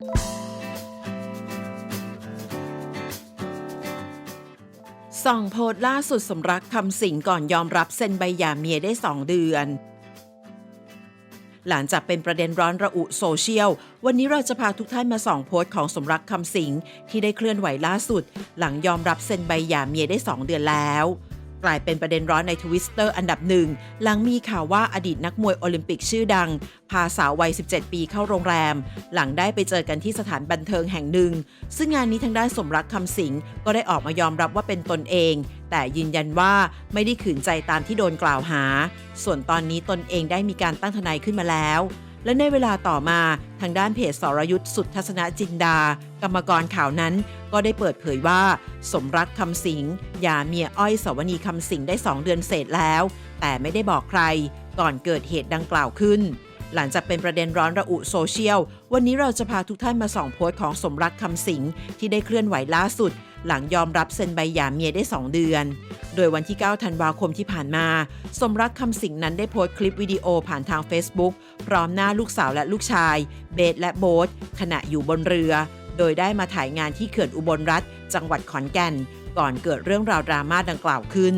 ส่องโพสล่าสุดสมรักคำสิงก่อนยอมรับเซ็นใบหย่าเมียได้2เดือน หลังจากเป็นประเด็นร้อนระอุโซเชียล วันนี้เราจะพาทุกท่านมาส่องโพสของสมรักคำสิงที่ได้เคลื่อนไหวล่าสุด หลังยอมรับเซ็นใบหย่าเมียได้2เดือนแล้ว กลายเป็นประเด็นร้อนในทวิสเตอร์อันดับหนึ่ง หลังมีข่าวว่าอดีตนักมวยโอลิมปิกชื่อดัง พาสาววัย 17 ปีเข้าโรงแรม หลังได้ไปเจอกันที่สถานบันเทิงแห่งหนึ่ง ซึ่งงานนี้ทางด้านสมรักคำสิงก็ได้ออกมายอมรับว่าเป็นตนเอง แต่ยืนยันว่าไม่ได้ขืนใจตามที่โดนกล่าวหา ส่วนตอนนี้ตนเองได้มีการตั้งทนายขึ้นมาแล้ว และในเวลาต่อมาทางด้านเพจสรยุทธ์สุดทัศนจินดา กรรมกรข่าวนั้น ก็ได้เปิดเผยว่า สมรักคำสิงหย่าเมียอ้อยสวนีคำสิงได้ 2 เดือนเศษแล้ว แต่ไม่ได้บอกใคร ก่อนเกิดเหตุดังกล่าวขึ้น หลังจากเป็นประเด็นร้อนระอุโซเชียล วันนี้เราจะพาทุกท่านมาส่องโพสต์ของสมรักคำสิงที่ได้เคลื่อนไหวล่าสุด หลังยอมรับเซ็นใบหย่าเมียได้ 2 เดือน โดยวันที่ 9 ธันวาคมที่ผ่านมา สมรักคำสิงนั้นได้โพสต์คลิปวิดีโอผ่านทาง Facebook พร้อมหน้าลูกสาวและลูกชาย เบสและโบ๊ทขณะอยู่บนเรือ โดยได้มาถ่ายงานที่เขื่อนอุบลรัฐ จังหวัดขอนแก่น ก่อนเกิดเรื่องราวดราม่าดังกล่าวขึ้น